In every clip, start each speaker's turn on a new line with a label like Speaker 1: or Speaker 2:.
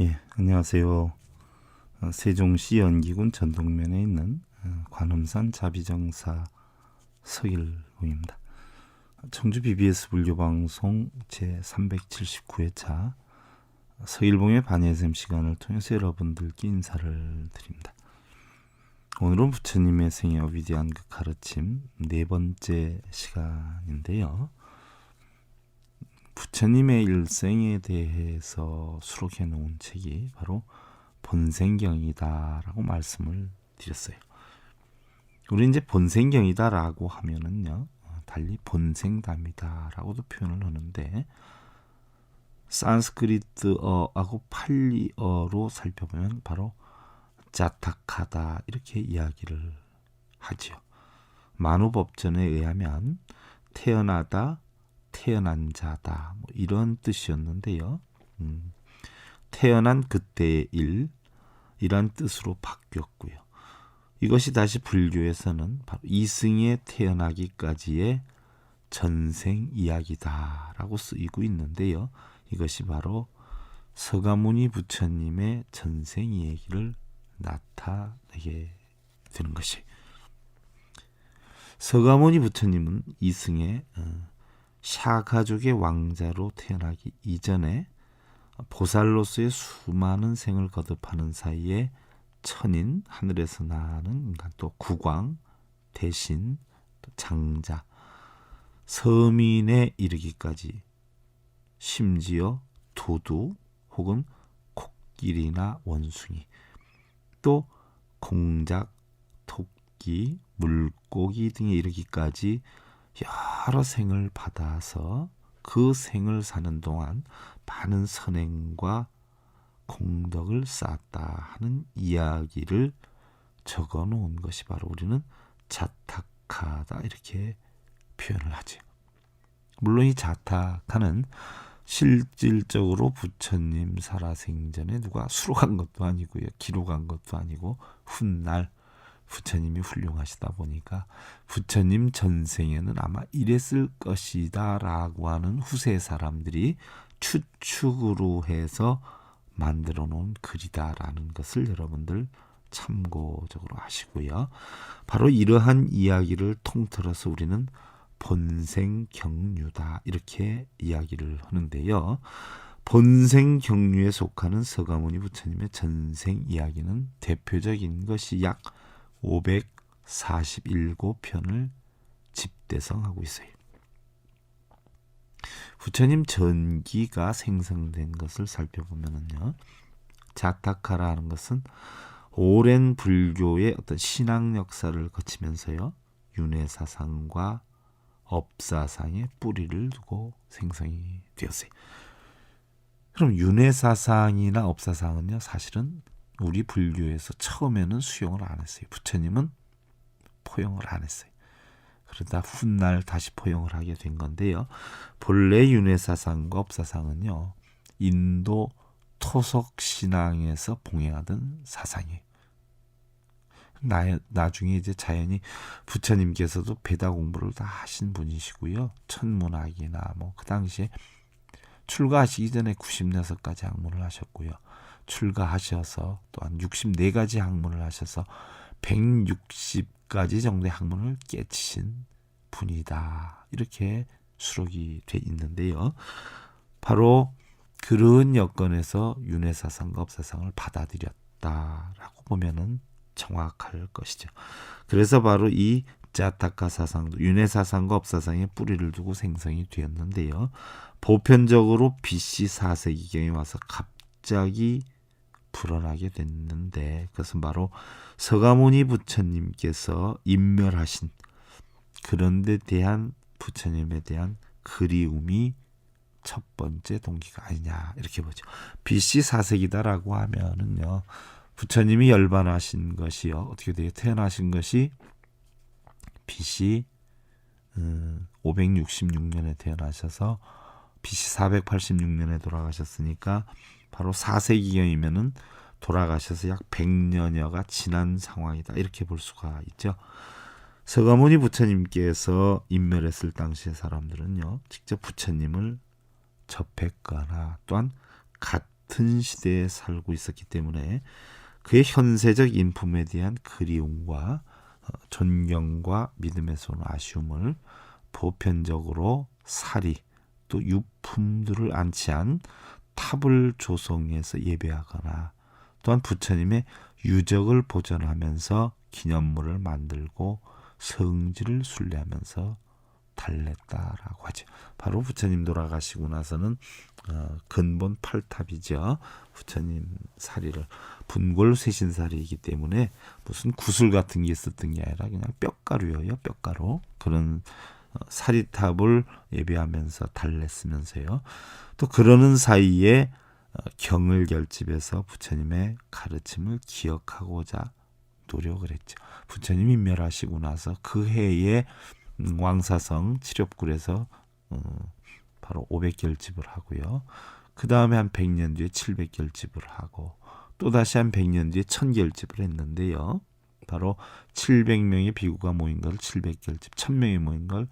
Speaker 1: 예, 안녕하세요. 어, 세종시 연기군 전동면에 있는 어, 관음산 자비정사 서일봉입니다. 청주 BBS 불교방송 제 379회차 서일봉의 반예샘 시간을 통해서 여러분들께 인사를 드립니다. 오늘은 부처님의 생애 위대한 그 가르침 네 번째 시간인데요. 부처님의 일생에 대해서 수록해 놓은 책이 바로 본생경이다라고 말씀을 드렸어요. 우리 이제 본생경이다라고 하면은요, 달리 본생담이다라고도 표현을 하는데, 산스크리트어하고 팔리어로 살펴보면 바로 자탁하다 이렇게 이야기를 하지요. 만우법전에 의하면 태어나다, 태어난 자다 뭐 이런 뜻이었는데요. 음, 태어난 그때의 일 이란 뜻으로 바뀌었고요. 이것이 다시 불교에서는 바로 이승에 태어나기까지의 전생 이야기다라고 쓰이고 있는데요. 이것이 바로 서가모니 부처님의 전생 이야기를 나타내게 되는 것이. 서가모니 부처님은 이승에 어, 샤 가족의 왕자로 태어나기 이전에 보살로서의 수많은 생을 거듭하는 사이에 천인 하늘에서 나는 또 국왕 대신 또 장자 서민에 이르기까지 심지어 도두 혹은 코끼리나 원숭이 또 공작 토끼 물고기 등에 이르기까지 여러 생을 받아서 그 생을 사는 동안 많은 선행과 공덕을 쌓았다 하는 이야기를 적어 놓은 것이 바로 우리는 자탁하다 이렇게 표현을 하지. 물론 이 자탁하는 실질적으로 부처님 살아생전에 누가 수록한 것도 아니고요. 기록한 것도 아니고 훗날 부처님이 훌륭하시다 보니까 부처님 전생에는 아마 이랬을 것이다라고 하는 후세 사람들이 추측으로 해서 만들어 놓은 글이다라는 것을 여러분들 참고적으로 하시고요. 바로 이러한 이야기를 통틀어서 우리는 본생 경류다 이렇게 이야기를 하는데요. 본생 경류에 속하는 서가모니 부처님의 전생 이야기는 대표적인 것이 약 547편을 집대성하고 있어요. 부처님 전기가 생성된 것을 살펴보면요. 자타카라 하는 것은 오랜 불교의 어떤 신앙 역사를 거치면서요. 윤회 사상과 업사상의 뿌리를 두고 생성이 되었어요. 그럼 윤회 사상이나 업사상은요. 사실은 우리 불교에서 처음에는 수용을 안 했어요. 부처님은 포용을 안 했어요. 그러다 훗날 다시 포용을 하게 된 건데요. 본래 윤회사상과 업사상은요. 인도 토속 신앙에서 봉행하던 사상이에요. 나, 나중에 이제 자연히 부처님께서도 배다 공부를 다 하신 분이시고요. 천문학이나 뭐 그 당시에 출가하시기 전에 96가지 학문을 하셨고요. 출가하셔서 또한 64가지 학문을 하셔서 160가지 정도의 학문을 깨치신 분이다. 이렇게 수록이 돼 있는데요. 바로 그런 여건에서 윤회 사상과 업사상을 받아들였다라고 보면은 정확할 것이죠. 그래서 바로 이 자타카 사상도 윤회 사상과 업사상의 뿌리를 두고 생성이 되었는데요. 보편적으로 BC 4세기경에 와서 갑자기 불어나게 됐는데 그것은 바로 서가모니 부처님께서 인멸하신 그런 데 대한 부처님에 대한 그리움이 첫 번째 동기가 아니냐 이렇게 보죠. BC 4세기다라고 하면은요. 부처님이 열반하신 것이요. 어떻게 돼요? 태어나신 것이 BC 566년에 태어나셔서 BC 486년에 돌아가셨으니까 바로 4세기경이면은 돌아가셔서 약 100년여가 지난 상황이다. 이렇게 볼 수가 있죠. 서가모니 부처님께서 인멸했을 당시의 사람들은요. 직접 부처님을 접했거나 또한 같은 시대에 살고 있었기 때문에 그의 현세적 인품에 대한 그리움과 어, 존경과 믿음에서 오는 아쉬움을 보편적으로 사리 또 유품들을 안치한 탑을 조성해서 예배하거나 또한 부처님의 유적을 보존하면서 기념물을 만들고 성지를 순례하면서 달랬다라고 하죠. 바로 부처님 돌아가시고 나서는 어, 근본 팔탑이죠. 부처님 사리를 분골 쇄신사리이기 때문에 무슨 구슬 같은 게 있었던 게 아니라 그냥 뼈가루예요. 뼈가루 그런 어, 사리탑을 예배하면서 달랬으면서요. 또 그러는 사이에 어, 경을 결집해서 부처님의 가르침을 기억하고자 노력을 했죠. 부처님이 멸하시고 나서 그 해에 음, 왕사성 칠엽굴에서 어, 바로 500결집을 하고요. 그 다음에 한 100년 뒤에 700결집을 하고 또 다시 한 100년 뒤에 1000결집을 했는데요. 바로 700명의 비구가 모인 걸 700결집, 1000명이 모인 걸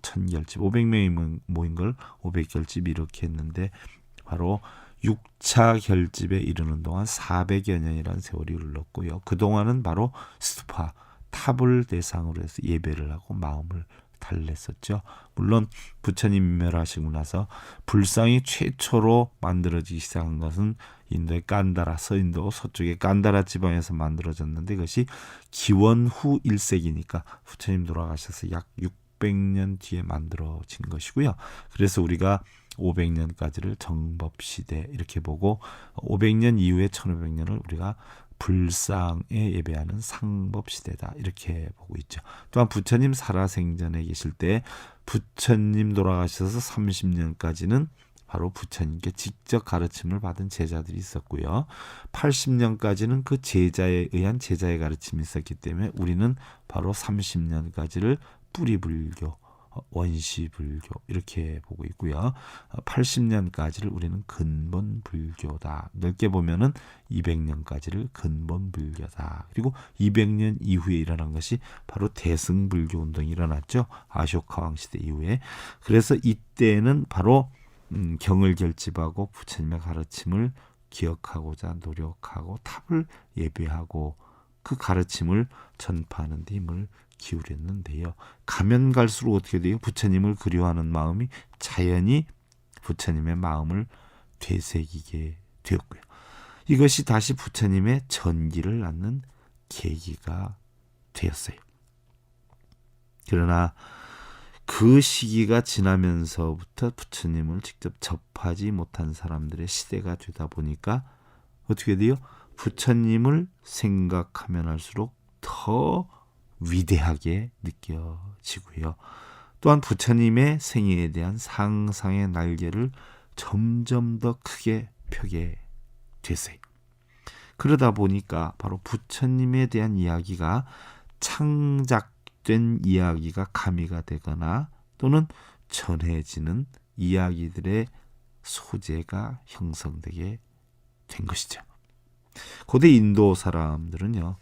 Speaker 1: 1000결집, 500명이 모인 걸 500결집 이렇게 했는데 바로 6차 결집에 이르는 동안 400여 년이라는 세월이 흘렀고요. 그동안은 바로 스투파, 탑을 대상으로 해서 예배를 하고 마음을 달랬었죠. 물론 부처님 멸하시고 나서 불상이 최초로 만들어지기 시작한 것은 인도의 깐다라, 서인도 서쪽의 깐다라 지방에서 만들어졌는데 그것이 기원 후 1세기니까 부처님 돌아가셔서 약 600년 뒤에 만들어진 것이고요. 그래서 우리가 500년까지를 정법시대 이렇게 보고 500년 이후에 1500년을 우리가 불상에 예배하는 상법 시대다 이렇게 보고 있죠. 또한 부처님 살아생전에 계실 때 부처님 돌아가셔서 30년까지는 바로 부처님께 직접 가르침을 받은 제자들이 있었고요. 80년까지는 그 제자에 의한 제자의 가르침이 있었기 때문에 우리는 바로 30년까지를 뿌리불교 원시불교 이렇게 보고 있고요. 80년까지를 우리는 근본불교다. 넓게 보면은 200년까지를 근본불교다. 그리고 200년 이후에 일어난 것이 바로 대승불교 운동이 일어났죠. 아쇼카 왕 시대 이후에. 그래서 이때는 바로 음, 경을 결집하고 부처님의 가르침을 기억하고자 노력하고 탑을 예배하고 그 가르침을 전파하는 데 힘을 기울였는데요. 가면 갈수록 어떻게 돼요? 부처님을 그리워하는 마음이 자연히 부처님의 마음을 되새기게 되었고요. 이것이 다시 부처님의 전기를 낳는 계기가 되었어요. 그러나 그 시기가 지나면서부터 부처님을 직접 접하지 못한 사람들의 시대가 되다 보니까 어떻게 돼요? 부처님을 생각하면 할수록 더 위대하게 느껴지고요. 또한 부처님의 생애에 대한 상상의 날개를 점점 더 크게 펴게 됐어요. 그러다 보니까 바로 부처님에 대한 이야기가 창작된 이야기가 가미가 되거나 또는 전해지는 이야기들의 소재가 형성되게 된 것이죠. 고대 인도 사람들은요,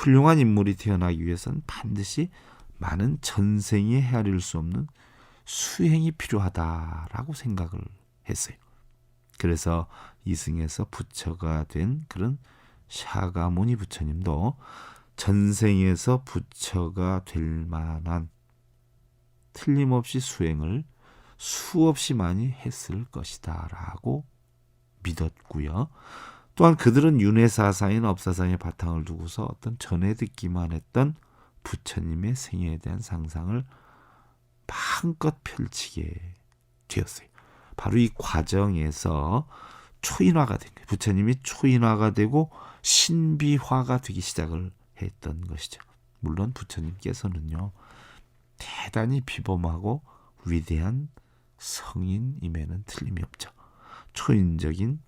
Speaker 1: 훌륭한 인물이 태어나기 위해서는 반드시 많은 전생에 헤아릴 수 없는 수행이 필요하다라고 생각을 했어요. 그래서 이승에서 부처가 된 그런 샤가모니 부처님도 전생에서 부처가 될 만한 틀림없이 수행을 수없이 많이 했을 것이다라고 믿었고요. 또한 그들은 윤회 사상인 업사상의 바탕을 두고서 어떤 전해 듣기만 했던 부처님의 생애에 대한 상상을 마음껏 펼치게 되었어요. 바로 이 과정에서 초인화가 된 거예요. 부처님이 초인화가 되고 신비화가 되기 시작을 했던 것이죠. 물론 부처님께서는요, 대단히 비범하고 위대한 성인임에는 틀림이 없죠. 초인적인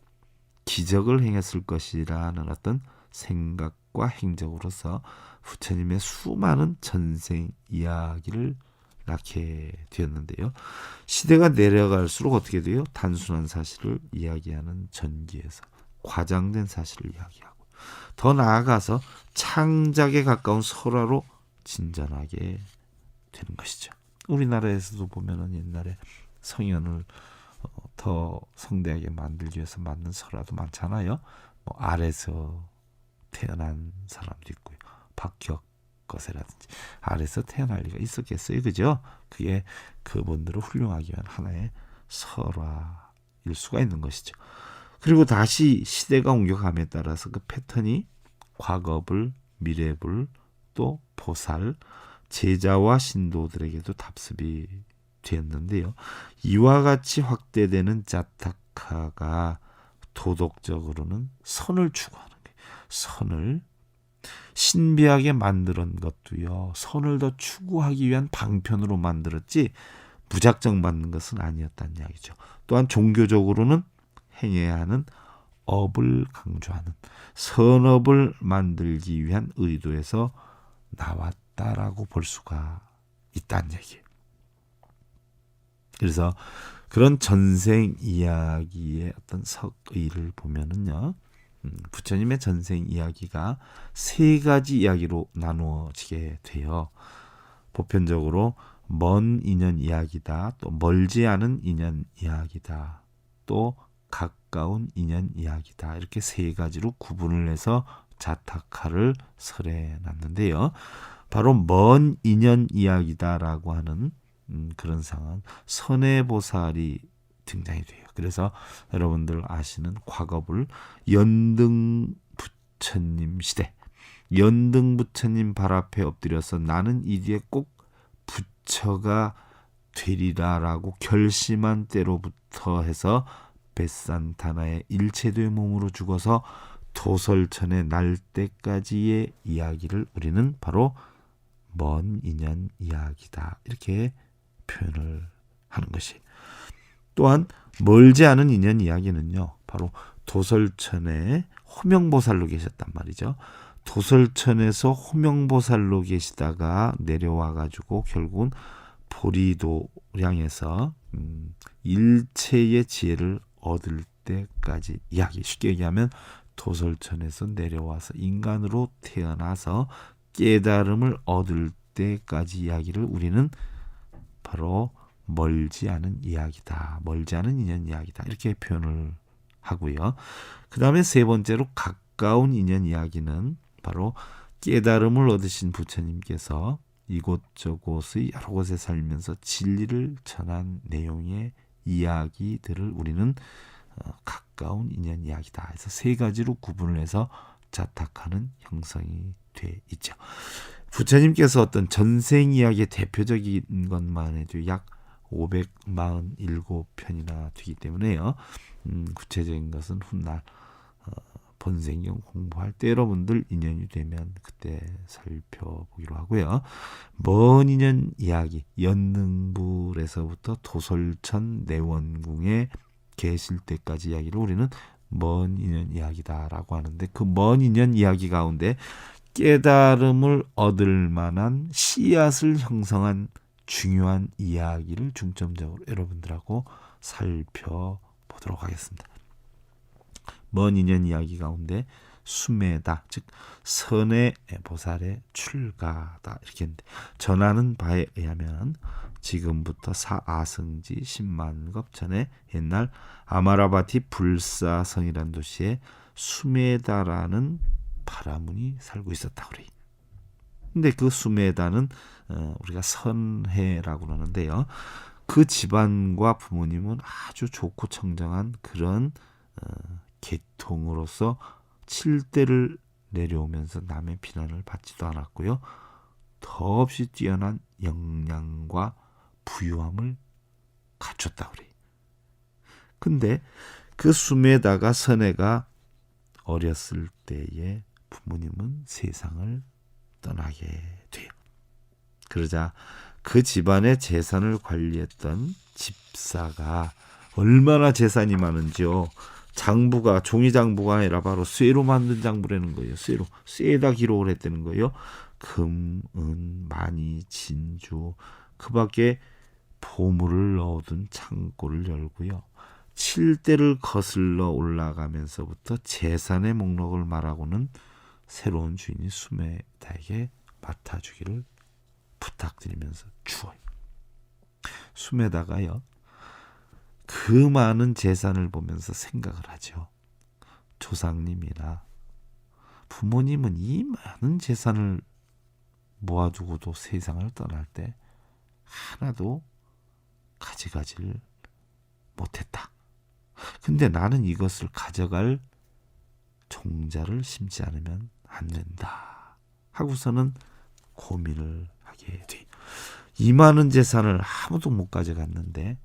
Speaker 1: 기적을 행했을 것이라는 어떤 생각과 행적으로서 부처님의 수많은 전생 이야기를 낳게 되었는데요. 시대가 내려갈수록 어떻게 돼요? 단순한 사실을 이야기하는 전기에서 과장된 사실을 이야기하고 더 나아가서 창작에 가까운 설화로 진전하게 되는 것이죠. 우리나라에서도 보면은 옛날에 성현을 어, 더 성대하게 만들기 위해서 만든 설화도 많잖아요. 뭐 아래서 태어난 사람도 있고요. 박혁 거세라든지 아래서 태어날 리가 있었겠어요, 그죠? 그게 그분들을 훌륭하기 위한 하나의 설화일 수가 있는 것이죠. 그리고 다시 시대가 옮겨감에 따라서 그 패턴이 과거불, 미래불, 또 보살, 제자와 신도들에게도 답습이 되었는데요. 이와 같이 확대되는 자타카가 도덕적으로는 선을 추구하는 거예요. 선을 신비하게 만드는 것도요. 선을 더 추구하기 위한 방편으로 만들었지 무작정 만든 것은 아니었다는 이야기죠. 또한 종교적으로는 행해야 하는 업을 강조하는 선업을 만들기 위한 의도에서 나왔다라고 볼 수가 있다는 얘기예요. 그래서 그런 전생 이야기의 어떤 석의를 보면은요. 음, 부처님의 전생 이야기가 세 가지 이야기로 나누어지게 돼요. 보편적으로 먼 인연 이야기다, 또 멀지 않은 인연 이야기다, 또 가까운 인연 이야기다. 이렇게 세 가지로 구분을 해서 자타카를 설해 놨는데요. 바로 먼 인연 이야기다라고 하는 음, 그런 상황. 선해보살이 등장이 돼요. 그래서 여러분들 아시는 과거불 연등 부처님 시대. 연등 부처님 발 앞에 엎드려서 나는 이 뒤에 꼭 부처가 되리라라고 결심한 때로부터 해서 뱃산타나의 일체도의 몸으로 죽어서 도설천에 날 때까지의 이야기를 우리는 바로 먼 인연 이야기다. 이렇게 표현을 하는 것이. 또한 멀지 않은 인연 이야기는요 바로 도설천에 호명보살로 계셨단 말이죠. 도설천에서 호명보살로 계시다가 내려와 가지고 결국은 보리도량에서 음, 일체의 지혜를 얻을 때까지 이야기. 쉽게 얘기하면 도설천에서 내려와서 인간으로 태어나서 깨달음을 얻을 때까지 이야기를 우리는 바로 멀지 않은 이야기다. 멀지 않은 인연 이야기다. 이렇게 표현을 하고요. 그 다음에 세 번째로 가까운 인연 이야기는 바로 깨달음을 얻으신 부처님께서 이곳저곳의 여러 곳에 살면서 진리를 전한 내용의 이야기들을 우리는 어, 가까운 인연 이야기다. 해서 세 가지로 구분을 해서 자탁하는 형성이 돼 있죠. 부처님께서 어떤 전생 이야기의 대표적인 것만 해도 약 547편이나 되기 때문에요. 음, 구체적인 것은 훗날 어, 본생경 공부할 때 여러분들 인연이 되면 그때 살펴보기로 하고요. 먼 인연 이야기 연능불에서부터 도솔천 내원궁에 계실 때까지 이야기를 우리는 먼 인연 이야기다라고 하는데 그 먼 인연 이야기 가운데 깨달음을 얻을 만한 씨앗을 형성한 중요한 이야기를 중점적으로 여러분들하고 살펴보도록 하겠습니다. 먼 인연 이야기 가운데 수매다 즉 선의 보살의 출가다 이렇게 전하는 바에 의하면 지금부터 사아승지 10만급 전에 옛날 아마라바티 불사성이란 도시에 수메다라는 파라문이 살고 있었다 그래. 근데 그 수메다는 어, 우리가 선해라고 그러는데요. 그 집안과 부모님은 아주 좋고 청정한 그런 어, 계통으로서 칠대를 내려오면서 남의 비난을 받지도 않았고요. 더없이 뛰어난 역량과 부유함을 갖췄다 그래. 근데 그 숨에다가 선애가 어렸을 때에 부모님은 세상을 떠나게 돼요. 그러자 그 집안의 재산을 관리했던 집사가 얼마나 재산이 많은지요. 장부가 종이 장부가 아니라 바로 쇠로 만든 장부라는 거예요. 쇠로 쇠에다 기록을 했다는 거예요. 금, 은, 많이, 진주 그 밖에 보물을 넣어둔 창고를 열고요. 칠대를 거슬러 올라가면서부터 재산의 목록을 말하고는 새로운 주인이 수메다에게 맡아주기를 부탁드리면서 주어요. 수메다가요. 그 많은 재산을 보면서 생각을 하죠. 조상님이나 부모님은 이 많은 재산을 모아두고도 세상을 떠날 때 하나도 가져가지를 못했다. 근데 나는 이것을 가져갈 종자를 심지 않으면 안 된다. 하고서는 고민을 하게 돼. 이 많은 재산을 아무도 못 가져갔는데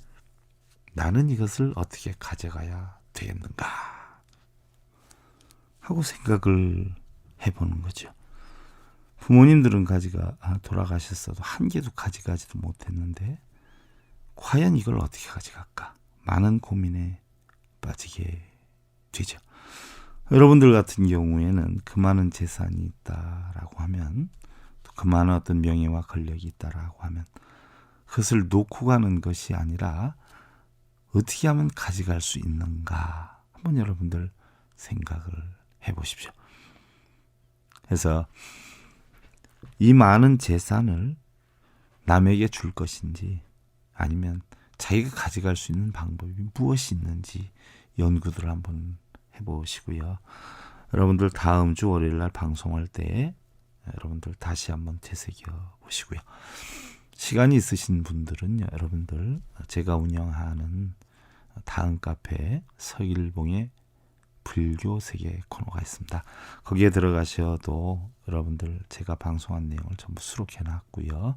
Speaker 1: 나는 이것을 어떻게 가져가야 되겠는가 하고 생각을 해보는 거죠. 부모님들은 가지가 아, 돌아가셨어도 한 개도 가져가지도 못했는데 과연 이걸 어떻게 가져갈까? 많은 고민에 빠지게 되죠. 여러분들 같은 경우에는 그 많은 재산이 있다라고 하면 또 그 많은 어떤 명예와 권력이 있다라고 하면 그것을 놓고 가는 것이 아니라 어떻게 하면 가져갈 수 있는가 한번 여러분들 생각을 해보십시오. 그래서 이 많은 재산을 남에게 줄 것인지 아니면 자기가 가져갈 수 있는 방법이 무엇이 있는지 연구를 한번 해보시고요. 여러분들 다음 주 월요일 날 방송할 때 여러분들 다시 한번 되새겨 보시고요. 시간이 있으신 분들은 여러분들 제가 운영하는 다음 카페 서일봉의 불교 세계 코너가 있습니다. 거기에 들어가셔도 여러분들 제가 방송한 내용을 전부 수록해 놨고요.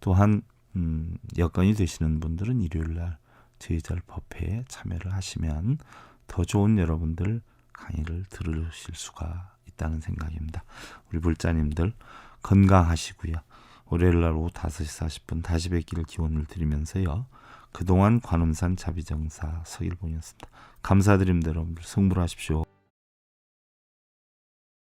Speaker 1: 또한 음, 여건이 되시는 분들은 일요일 날절 법회에 참여를 하시면 더 좋은 여러분들 강의를 들으실 수가 있다는 생각입니다. 우리 불자님들 건강하시고요. 월요일 날 오후 5시 40분 다시 뵙기를 기원을 드리면서요. 그동안 관음산 자비정사 서일봉이었습니다. 감사드립니다. 여러분들 승부하십시오.